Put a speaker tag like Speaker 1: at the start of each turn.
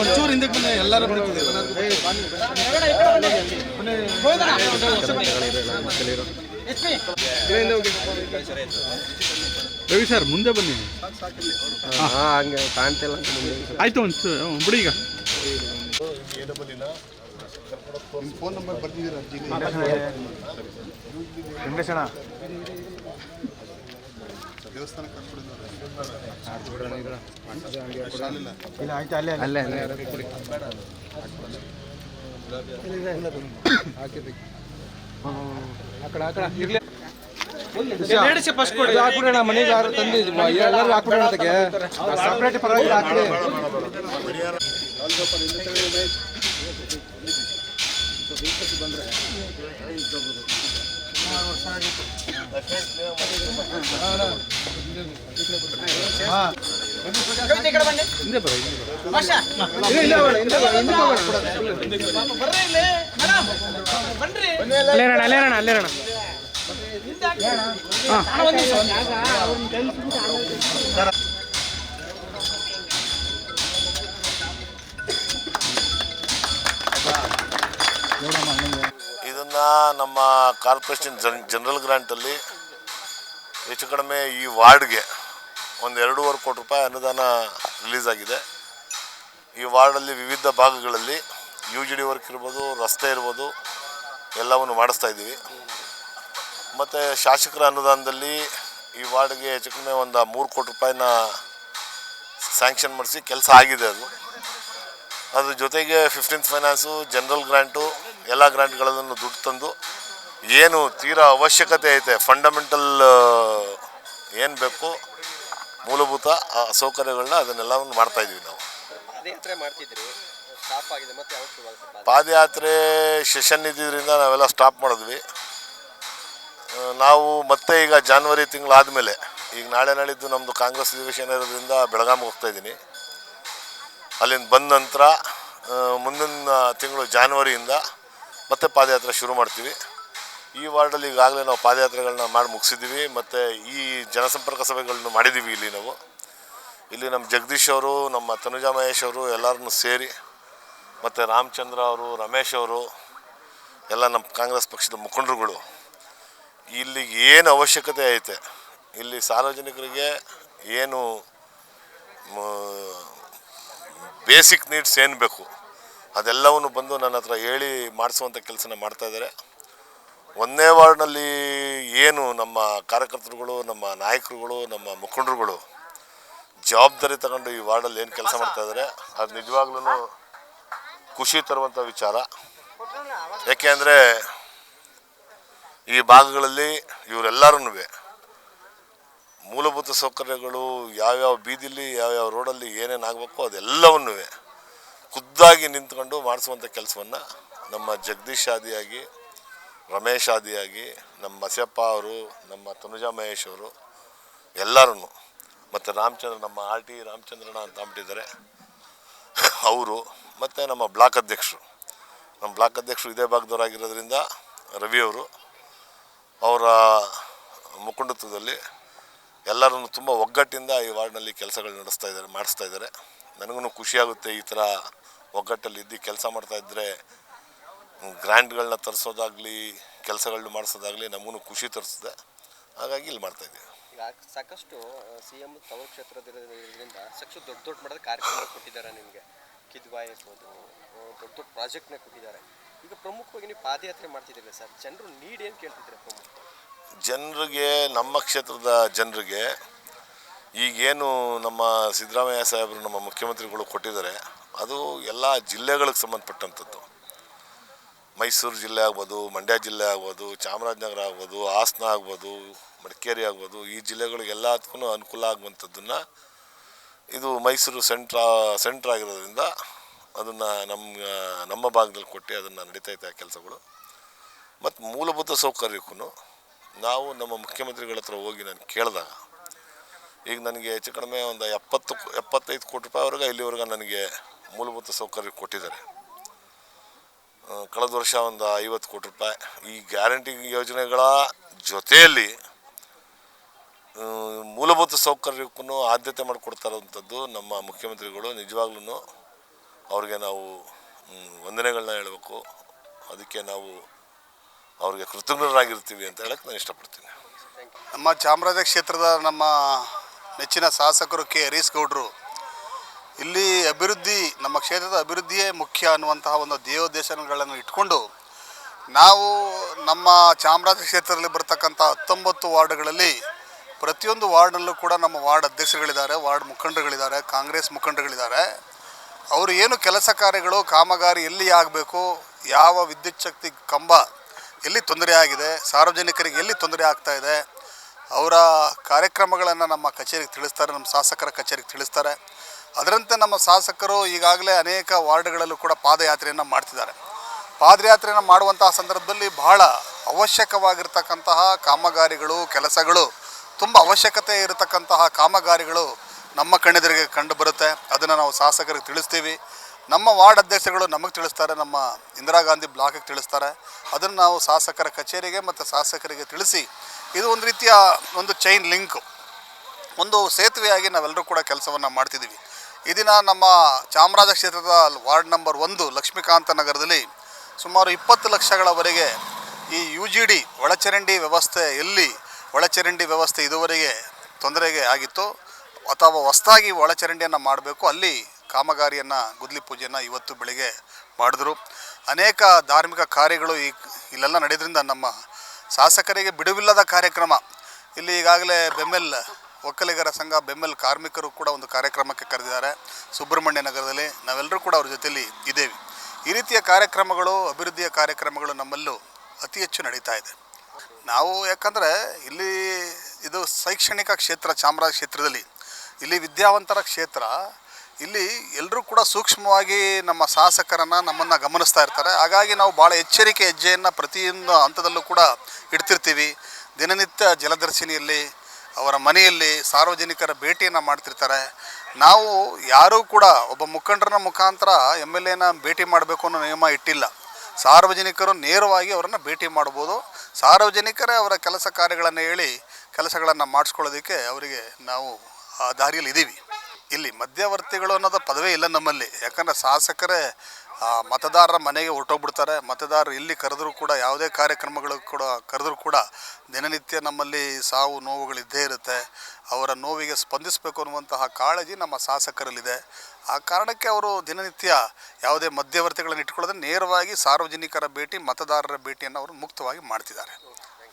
Speaker 1: ಒಂಚೂರು ಹಿಂದಕ್ಕೆ ಬಂದೆ ಎಲ್ಲರೂ
Speaker 2: ರವಿ ಸರ್ ಮುಂದೆ ಬನ್ನಿ.
Speaker 1: ಹಂಗೆ ಕಾಣ್ತಿಲ್ಲ
Speaker 2: ಆಯ್ತು ಒಂದು ಬಿಡಿ ಈಗ.
Speaker 1: ವೆಂಕಟೇಶಣ್ಣ ಇಲ್ಲ ಆಯ್ತು ಅಲ್ಲೇ ಅಲ್ಲೇ. ಅಲ್ಲೇ ಹಾಕ್ಬಿಡೋಣ. ಮನೆಗೆ ಯಾರು ತಂದಿದ್ವಿ ಎಲ್ಲರೂ ಹಾಕ್ಬಿಡೋಣ ಅದಕ್ಕೆ. ಸಪ್ರೇಟ್ ಪರವಾಗಿಲ್ಲ ಹಾಕ್ಬಿಡಿ ಇಲ್ಲ,
Speaker 3: ಇದನ್ನ ನಮ್ಮ ಕಾರ್ಪೊರೇಷನ್ ಜನ್ ಜನರಲ್ ಗ್ರಾಂಟಲ್ಲಿ ಹೆಚ್ಚು ಕಡಿಮೆ ಈ ವಾರ್ಡ್ಗೆ ಒಂದು ಎರಡೂವರೆ ಕೋಟಿ ರೂಪಾಯಿ ಅನುದಾನ ರಿಲೀಸ್ ಆಗಿದೆ. ಈ ವಾರ್ಡಲ್ಲಿ ವಿವಿಧ ಭಾಗಗಳಲ್ಲಿ ಯು ಜಿ ಡಿ ವರ್ಕ್ ಇರ್ಬೋದು, ರಸ್ತೆ ಇರ್ಬೋದು, ಎಲ್ಲವನ್ನು ಮಾಡಿಸ್ತಾ ಇದ್ದೀವಿ. ಮತ್ತು ಶಾಸಕರ ಅನುದಾನದಲ್ಲಿ ಈ ವಾರ್ಡ್ಗೆ ಹೆಚ್ಚು ಕಡಿಮೆ ಒಂದು ಮೂರು ಕೋಟಿ ರೂಪಾಯಿನ ಸ್ಯಾಂಕ್ಷನ್ ಮಾಡಿಸಿ ಕೆಲಸ ಆಗಿದೆ ಅದು. ಅದ್ರ ಜೊತೆಗೆ ಫಿಫ್ಟೀನ್ತ್ ಫೈನಾನ್ಸು, ಜನರಲ್ ಗ್ರ್ಯಾಂಟು ಎಲ್ಲ ಗ್ರ್ಯಾಂಟ್ಗಳನ್ನು ದುಡ್ಡು ತಂದು ಏನು ತೀರಾ ಅವಶ್ಯಕತೆ ಐತೆ. ಫಂಡಮೆಂಟಲ್ ಏನು ಬೇಕು? ಮೂಲಭೂತ ಆ, ಸೌಕರ್ಯಗಳನ್ನ ಅದನ್ನೆಲ್ಲವನ್ನು ಮಾಡ್ತಾ ಇದ್ದೀವಿ ನಾವು.
Speaker 1: ಪಾದಯಾತ್ರೆ ಮಾಡ್ತಿದ್ರಿ. ಸ್ಟಾಪ್ ಆಗಿದೆ. ಮತ್ತೆ ಯಾವಾಗ ಶುರು ಆಗುತ್ತೆ
Speaker 3: ಪಾದಯಾತ್ರೆ? ಸೆಷನ್ ಇದ್ದಿದ್ದರಿಂದ ನಾವೆಲ್ಲ ಸ್ಟಾಪ್ ಮಾಡಿದ್ವಿ. ಆ, ನಾವು ಮತ್ತೆ ಈಗ ಜಾನ್ವರಿ ತಿಂಗಳಾದಮೇಲೆ ಈಗ ನಾಳೆ ನಾಳಿದ್ದು ನಮ್ಮದು ಕಾಂಗ್ರೆಸ್ ಅಧಿವೇಶನ ಇರೋದ್ರಿಂದ ಬೆಳಗಾಮಿಗೆ ಹೋಗ್ತಾ ಇದ್ದೀನಿ. ಅಲ್ಲಿಂದ ಬಂದ ನಂತರ ಆ, ಮುಂದಿನ ತಿಂಗಳು ಜಾನ್ವರಿಯಿಂದ ಮತ್ತೆ ಪಾದಯಾತ್ರೆ ಶುರು ಮಾಡ್ತೀವಿ. ಈ ವಾರ್ಡಲ್ಲಿ ಈಗಾಗಲೇ ನಾವು ಪಾದಯಾತ್ರೆಗಳನ್ನ ಮಾಡಿ ಮುಗಿಸಿದ್ದೀವಿ ಮತ್ತು ಈ ಜನಸಂಪರ್ಕ ಸಭೆಗಳನ್ನು ಮಾಡಿದ್ದೀವಿ ಇಲ್ಲಿ ನಾವು. ಇಲ್ಲಿ ನಮ್ಮ ಜಗದೀಶ್ ಅವರು, ನಮ್ಮ ತನುಜಾ ಮಹೇಶ್ ಅವರು ಎಲ್ಲರನ್ನೂ ಸೇರಿ ಮತ್ತು ರಾಮಚಂದ್ರ ಅವರು, ರಮೇಶ್ ಅವರು, ಎಲ್ಲ ನಮ್ಮ ಕಾಂಗ್ರೆಸ್ ಪಕ್ಷದ ಮುಖಂಡರುಗಳು, ಇಲ್ಲಿ ಏನು ಅವಶ್ಯಕತೆ ಐತೆ, ಇಲ್ಲಿ ಸಾರ್ವಜನಿಕರಿಗೆ ಏನು ಬೇಸಿಕ್ ನೀಡ್ಸ್ ಏನು ಬೇಕು, ಅದೆಲ್ಲವನ್ನು ಬಂದು ನನ್ನ ಹತ್ರ ಹೇಳಿ ಮಾಡಿಸುವಂಥ ಕೆಲಸನ ಮಾಡ್ತಾ ಇದ್ದಾರೆ. ಒಂದನೇ ವಾರ್ಡ್ನಲ್ಲಿ ಏನು ನಮ್ಮ ಕಾರ್ಯಕರ್ತರುಗಳು, ನಮ್ಮ ನಾಯಕರುಗಳು, ನಮ್ಮ ಮುಖಂಡರುಗಳು ಜವಾಬ್ದಾರಿ ತಗೊಂಡು ಈ ವಾರ್ಡಲ್ಲಿ ಏನು ಕೆಲಸ ಮಾಡ್ತಾ ಇದ್ದಾರೆ, ಅದು ನಿಜವಾಗ್ಲೂ ಖುಷಿ ತರುವಂಥ ವಿಚಾರ. ಅಂದರೆ ಈ ಭಾಗಗಳಲ್ಲಿ ಇವರೆಲ್ಲರೂ ಮೂಲಭೂತ ಸೌಕರ್ಯಗಳು ಯಾವ್ಯಾವ ಬೀದಿಲಿ, ಯಾವ್ಯಾವ ರೋಡಲ್ಲಿ ಏನೇನು ಆಗಬೇಕು ಅದೆಲ್ಲವನ್ನೂ ಖುದ್ದಾಗಿ ನಿಂತ್ಕೊಂಡು ಮಾಡಿಸುವಂಥ ಕೆಲಸವನ್ನು ನಮ್ಮ ಜಗದೀಶ್ ಆದಿಯಾಗಿ ರಮೇಶ್ ಆದಿಯಾಗಿ ನಮ್ಮ ಮಸಪ್ಪ ಅವರು, ನಮ್ಮ ತನುಜಾ ಮಹೇಶ್ ಅವರು ಎಲ್ಲರೂ ಮತ್ತು ರಾಮಚಂದ್ರ, ನಮ್ಮ ಆರ್ ಟಿ ರಾಮಚಂದ್ರನ ಅಂತ ಅಂಬಿಟ್ಟಿದ್ದಾರೆ ಅವರು ಮತ್ತು ನಮ್ಮ ಬ್ಲಾಕ್ ಅಧ್ಯಕ್ಷರು. ನಮ್ಮ ಬ್ಲಾಕ್ ಅಧ್ಯಕ್ಷರು ಇದೇ ಭಾಗದವರಾಗಿರೋದ್ರಿಂದ ರವಿ ಅವರು ಮುಖಂಡತ್ವದಲ್ಲಿ ಎಲ್ಲರನ್ನು ತುಂಬ ಒಗ್ಗಟ್ಟಿಂದ ಈ ವಾರ್ಡ್ನಲ್ಲಿ ಕೆಲಸಗಳು ನಡೆಸ್ತಾ ಇದ್ದಾರೆ, ಮಾಡಿಸ್ತಾ ಇದ್ದಾರೆ. ನನಗೂ ಖುಷಿಯಾಗುತ್ತೆ ಈ ಥರ ಒಗ್ಗಟ್ಟಲ್ಲಿ ಇದ್ದು ಕೆಲಸ ಮಾಡ್ತಾ ಇದ್ದರೆ ಗ್ರ್ಯಾಂಟ್ಗಳನ್ನ ತರಿಸೋದಾಗಲಿ ಕೆಲಸಗಳನ್ನ ಮಾಡಿಸೋದಾಗಲಿ ನಮಗೂ ಖುಷಿ ತರಿಸಿದೆ. ಹಾಗಾಗಿ ಇಲ್ಲಿ ಮಾಡ್ತಾ ಇದ್ದೀವಿ.
Speaker 4: ಈಗ ಸಾಕಷ್ಟು ಸಿ ಎಂ ತವರು ಕ್ಷೇತ್ರದಿರೋದ್ರಿಂದ ಸಾಕಷ್ಟು ದೊಡ್ಡ ದೊಡ್ಡ ಮಟ್ಟದ ಕಾರ್ಯಕ್ರಮ ಕೊಟ್ಟಿದ್ದಾರೆ ನಿಮಗೆ. ಕಿದ್ವಾಯ್ ಇರ್ಬೋದು ದೊಡ್ಡ ದೊಡ್ಡ ಪ್ರಾಜೆಕ್ಟ್ನ ಕೊಟ್ಟಿದ್ದಾರೆ. ಈಗ ಪ್ರಮುಖವಾಗಿ ನೀವು ಪಾದಯಾತ್ರೆ ಮಾಡ್ತಿದ್ದೀರಾ ಸರ್ ಜನರು ನೀಡ್ ಏನು ಕೇಳ್ತಿದ್ದಾರೆ ಪ್ರಮುಖ
Speaker 3: ಜನರಿಗೆ ನಮ್ಮ ಕ್ಷೇತ್ರದ ಜನರಿಗೆ ಈಗೇನು ನಮ್ಮ ಸಿದ್ದರಾಮಯ್ಯ ಸಾಹೇಬರು ನಮ್ಮ ಮುಖ್ಯಮಂತ್ರಿಗಳು ಕೊಟ್ಟಿದ್ದಾರೆ ಅದು ಎಲ್ಲ ಜಿಲ್ಲೆಗಳಿಗೆ ಸಂಬಂಧಪಟ್ಟಂಥದ್ದು ಮೈಸೂರು ಜಿಲ್ಲೆ ಆಗ್ಬೋದು, ಮಂಡ್ಯ ಜಿಲ್ಲೆ ಆಗ್ಬೋದು, ಚಾಮರಾಜನಗರ ಆಗ್ಬೋದು, ಹಾಸನ ಆಗ್ಬೋದು, ಮಡಿಕೇರಿ ಆಗ್ಬೋದು, ಈ ಜಿಲ್ಲೆಗಳಿಗೆ ಎಲ್ಲದಕ್ಕೂ ಅನುಕೂಲ ಆಗುವಂಥದ್ದನ್ನು ಇದು ಮೈಸೂರು ಸೆಂಟ್ರ ಸೆಂಟ್ರ್ ಆಗಿರೋದ್ರಿಂದ ಅದನ್ನು ನಮ್ಮ ನಮ್ಮ ಭಾಗದಲ್ಲಿ ಕೊಟ್ಟು ಅದನ್ನು ನಡೀತಾ ಆ ಕೆಲಸಗಳು. ಮತ್ತು ಮೂಲಭೂತ ಸೌಕರ್ಯಕ್ಕೂ ನಾವು ನಮ್ಮ ಮುಖ್ಯಮಂತ್ರಿಗಳ ಹತ್ರ ಹೋಗಿ ನಾನು ಕೇಳಿದಾಗ, ಈಗ ನನಗೆ ಹೆಚ್ಚು ಕಡಿಮೆ ಒಂದು ಎಪ್ಪತ್ತು, ಎಪ್ಪತ್ತೈದು ಕೋಟಿ ರೂಪಾಯಿವರೆಗೆ ಇಲ್ಲಿವರೆಗೆ ನನಗೆ ಮೂಲಭೂತ ಸೌಕರ್ಯ ಕೊಟ್ಟಿದ್ದಾರೆ. ಕಳೆದ ವರ್ಷ ಒಂದು ಐವತ್ತು ಕೋಟಿ ರೂಪಾಯಿ. ಈ ಗ್ಯಾರಂಟಿ ಯೋಜನೆಗಳ ಜೊತೆಯಲ್ಲಿ ಮೂಲಭೂತ ಸೌಕರ್ಯಕ್ಕೂ ಆದ್ಯತೆ ಮಾಡಿಕೊಡ್ತಾರಂಥದ್ದು ನಮ್ಮ ಮುಖ್ಯಮಂತ್ರಿಗಳು. ನಿಜವಾಗ್ಲೂ ಅವ್ರಿಗೆ ನಾವು ವಂದನೆಗಳನ್ನ ಹೇಳಬೇಕು. ಅದಕ್ಕೆ ನಾವು ಅವ್ರಿಗೆ ಕೃತಜ್ಞರಾಗಿರ್ತೀವಿ ಅಂತ ಹೇಳಕ್ಕೆ ನಾನು ಇಷ್ಟಪಡ್ತೀನಿ.
Speaker 5: ನಮ್ಮ ಚಾಮರಾಜ ಕ್ಷೇತ್ರದ ನಮ್ಮ ನೆಚ್ಚಿನ ಶಾಸಕರು ಕೆ ಹರೀಶ್ ಗೌಡರು ಇಲ್ಲಿ ಅಭಿವೃದ್ಧಿ, ನಮ್ಮ ಕ್ಷೇತ್ರದ ಅಭಿವೃದ್ಧಿಯೇ ಮುಖ್ಯ ಅನ್ನುವಂತಹ ಒಂದು ದೇವೋದ್ದೇಶಗಳನ್ನು ಇಟ್ಕೊಂಡು ನಾವು ನಮ್ಮ ಚಾಮರಾಜ ಕ್ಷೇತ್ರದಲ್ಲಿ ಬರ್ತಕ್ಕಂಥ ಹತ್ತೊಂಬತ್ತು ವಾರ್ಡ್ಗಳಲ್ಲಿ ಪ್ರತಿಯೊಂದು ವಾರ್ಡಲ್ಲೂ ಕೂಡ ನಮ್ಮ ವಾರ್ಡ್ ಅಧ್ಯಕ್ಷರುಗಳಿದ್ದಾರೆ, ವಾರ್ಡ್ ಮುಖಂಡರುಗಳಿದ್ದಾರೆ, ಕಾಂಗ್ರೆಸ್ ಮುಖಂಡರುಗಳಿದ್ದಾರೆ. ಅವರು ಏನು ಕೆಲಸ ಕಾರ್ಯಗಳು, ಕಾಮಗಾರಿ ಎಲ್ಲಿ ಆಗಬೇಕು, ಯಾವ ವಿದ್ಯುತ್ ಶಕ್ತಿ ಕಂಬ ಎಲ್ಲಿ ತೊಂದರೆ ಆಗಿದೆ, ಸಾರ್ವಜನಿಕರಿಗೆ ಎಲ್ಲಿ ತೊಂದರೆ ಆಗ್ತಾ ಇದೆ, ಅವರ ಕಾರ್ಯಕ್ರಮಗಳನ್ನು ನಮ್ಮ ಕಚೇರಿಗೆ ತಿಳಿಸ್ತಾರೆ, ನಮ್ಮ ಶಾಸಕರ ಕಚೇರಿಗೆ ತಿಳಿಸ್ತಾರೆ. ಅದರಂತೆ ನಮ್ಮ ಶಾಸಕರು ಈಗಾಗಲೇ ಅನೇಕ ವಾರ್ಡ್ಗಳಲ್ಲೂ ಕೂಡ ಪಾದಯಾತ್ರೆಯನ್ನು ಮಾಡ್ತಿದ್ದಾರೆ. ಪಾದಯಾತ್ರೆಯನ್ನು ಮಾಡುವಂತಹ ಸಂದರ್ಭದಲ್ಲಿ ಬಹಳ ಅವಶ್ಯಕವಾಗಿರ್ತಕ್ಕಂತಹ ಕಾಮಗಾರಿಗಳು, ಕೆಲಸಗಳು, ತುಂಬ ಅವಶ್ಯಕತೆ ಇರತಕ್ಕಂತಹ ಕಾಮಗಾರಿಗಳು ನಮ್ಮ ಕಣ್ಣೆದುರಿಗೆ ಕಂಡು ಬರುತ್ತೆ. ಅದನ್ನು ನಾವು ಶಾಸಕರಿಗೆ ತಿಳಿಸ್ತೀವಿ. ನಮ್ಮ ವಾರ್ಡ್ ಅಧ್ಯಕ್ಷಗಳು ನಮಗೆ ತಿಳಿಸ್ತಾರೆ, ನಮ್ಮ ಇಂದಿರಾ ಗಾಂಧಿ ಬ್ಲಾಕಿಗೆ ತಿಳಿಸ್ತಾರೆ. ಅದನ್ನು ನಾವು ಶಾಸಕರ ಕಚೇರಿಗೆ ಮತ್ತು ಶಾಸಕರಿಗೆ ತಿಳಿಸಿ ಇದು ಒಂದು ರೀತಿಯ ಒಂದು ಚೈನ್ ಲಿಂಕು ಒಂದು ಸೇತುವೆಯಾಗಿ ನಾವೆಲ್ಲರೂ ಕೂಡ ಕೆಲಸವನ್ನು ಮಾಡ್ತಿದ್ದೀವಿ. ಈ ದಿನ ನಮ್ಮ ಚಾಮರಾಜ ಕ್ಷೇತ್ರದ ವಾರ್ಡ್ ನಂಬರ್ ಒಂದು ಲಕ್ಷ್ಮೀಕಾಂತ ನಗರದಲ್ಲಿ ಸುಮಾರು ಇಪ್ಪತ್ತು ಲಕ್ಷಗಳವರೆಗೆ ಈ ಯು ಜಿ ಡಿ ಒಳಚರಂಡಿ ವ್ಯವಸ್ಥೆ ಎಲ್ಲಿ ಒಳಚರಂಡಿ ವ್ಯವಸ್ಥೆ ಇದುವರೆಗೆ ತೊಂದರೆಗೆ ಆಗಿತ್ತು ಅಥವಾ ಹೊಸದಾಗಿ ಒಳಚರಂಡಿಯನ್ನು ಮಾಡಬೇಕು, ಅಲ್ಲಿ ಕಾಮಗಾರಿಯನ್ನು, ಗುದ್ಲಿ ಪೂಜೆಯನ್ನು ಇವತ್ತು ಬೆಳಿಗ್ಗೆ ಮಾಡಿದ್ರು. ಅನೇಕ ಧಾರ್ಮಿಕ ಕಾರ್ಯಗಳು ಈ ಇಲ್ಲೆಲ್ಲ ನಡೆದ್ರಿಂದ ನಮ್ಮ ಶಾಸಕರಿಗೆ ಬಿಡುವಿಲ್ಲದ ಕಾರ್ಯಕ್ರಮ. ಇಲ್ಲಿ ಈಗಾಗಲೇ ಬೆಮ್ಮೆಲ್ ಒಕ್ಕಲಿಗರ ಸಂಘ ಬೆಂಬಲ ಕಾರ್ಮಿಕರು ಕೂಡ ಒಂದು ಕಾರ್ಯಕ್ರಮಕ್ಕೆ ಕರೆದಿದ್ದಾರೆ. ಸುಬ್ರಹ್ಮಣ್ಯ ನಗರದಲ್ಲಿ ನಾವೆಲ್ಲರೂ ಕೂಡ ಅವ್ರ ಜೊತೆಯಲ್ಲಿ ಇದ್ದೇವೆ. ಈ ರೀತಿಯ ಕಾರ್ಯಕ್ರಮಗಳು, ಅಭಿವೃದ್ಧಿಯ ಕಾರ್ಯಕ್ರಮಗಳು ನಮ್ಮಲ್ಲೂ ಅತಿ ಹೆಚ್ಚು ನಡೀತಾ ಇದೆ. ನಾವು ಯಾಕಂದರೆ ಇಲ್ಲಿ ಇದು ಶೈಕ್ಷಣಿಕ ಕ್ಷೇತ್ರ, ಚಾಮರಾಜ ಕ್ಷೇತ್ರದಲ್ಲಿ. ಇಲ್ಲಿ ವಿದ್ಯಾವಂತರ ಕ್ಷೇತ್ರ. ಇಲ್ಲಿ ಎಲ್ಲರೂ ಕೂಡ ಸೂಕ್ಷ್ಮವಾಗಿ ನಮ್ಮ ಶಾಸಕರನ್ನು ನಮ್ಮನ್ನು ಗಮನಿಸ್ತಾ ಇರ್ತಾರೆ. ಹಾಗಾಗಿ ನಾವು ಭಾಳ ಎಚ್ಚರಿಕೆ ಹೆಜ್ಜೆಯನ್ನು ಪ್ರತಿಯೊಂದು ಹಂತದಲ್ಲೂ ಕೂಡ ಇಡ್ತಿರ್ತೀವಿ. ದಿನನಿತ್ಯ ಜಲದರ್ಶಿನಿಯಲ್ಲಿ ಅವರ ಮನೆಯಲ್ಲಿ ಸಾರ್ವಜನಿಕರ ಭೇಟಿಯನ್ನು ಮಾಡ್ತಿರ್ತಾರೆ. ನಾವು ಯಾರೂ ಕೂಡ ಒಬ್ಬ ಮುಖಂಡರ ಮುಖಾಂತರ ಎಂ ಎಲ್ ಎನ ಭೇಟಿ ಮಾಡಬೇಕು ಅನ್ನೋ ನಿಯಮ ಇಟ್ಟಿಲ್ಲ. ಸಾರ್ವಜನಿಕರು ನೇರವಾಗಿ ಅವರನ್ನು ಭೇಟಿ ಮಾಡ್ಬೋದು. ಸಾರ್ವಜನಿಕರೇ ಅವರ ಕೆಲಸ ಕಾರ್ಯಗಳನ್ನು ಹೇಳಿ ಕೆಲಸಗಳನ್ನು ಮಾಡಿಸ್ಕೊಳ್ಳೋದಕ್ಕೆ ಅವರಿಗೆ ನಾವು ಆ ದಾರಿಯಲ್ಲಿ ಇದ್ದೀವಿ ಇಲ್ಲಿ ಮಧ್ಯವರ್ತಿಗಳು ಅನ್ನೋದು ಪದವೇ ಇಲ್ಲ ನಮ್ಮಲ್ಲಿ. ಯಾಕಂದರೆ ಶಾಸಕರೇ ಮತದಾರರ ಮನೆಗೆ ಹೊರಟೋಗ್ಬಿಡ್ತಾರೆ. ಮತದಾರರು ಎಲ್ಲಿ ಕರೆದರೂ ಕೂಡ ಯಾವುದೇ ಕಾರ್ಯಕ್ರಮಗಳು ಕೂಡ ಕರೆದರೂ ಕೂಡ ದಿನನಿತ್ಯ ನಮ್ಮಲ್ಲಿ ಸಾವು ನೋವುಗಳಿದ್ದೇ ಇರುತ್ತೆ. ಅವರ ನೋವಿಗೆ ಸ್ಪಂದಿಸಬೇಕು ಅನ್ನುವಂತಹ ಕಾಳಜಿ ನಮ್ಮ ಶಾಸಕರಲ್ಲಿದೆ. ಆ ಕಾರಣಕ್ಕೆ ಅವರು ದಿನನಿತ್ಯ ಯಾವುದೇ ಮಧ್ಯವರ್ತಿಗಳನ್ನು ಇಟ್ಕೊಳ್ಳದೆ ನೇರವಾಗಿ ಸಾರ್ವಜನಿಕರ ಭೇಟಿ, ಮತದಾರರ ಭೇಟಿಯನ್ನು ಅವರು ಮುಕ್ತವಾಗಿ ಮಾಡ್ತಿದ್ದಾರೆ.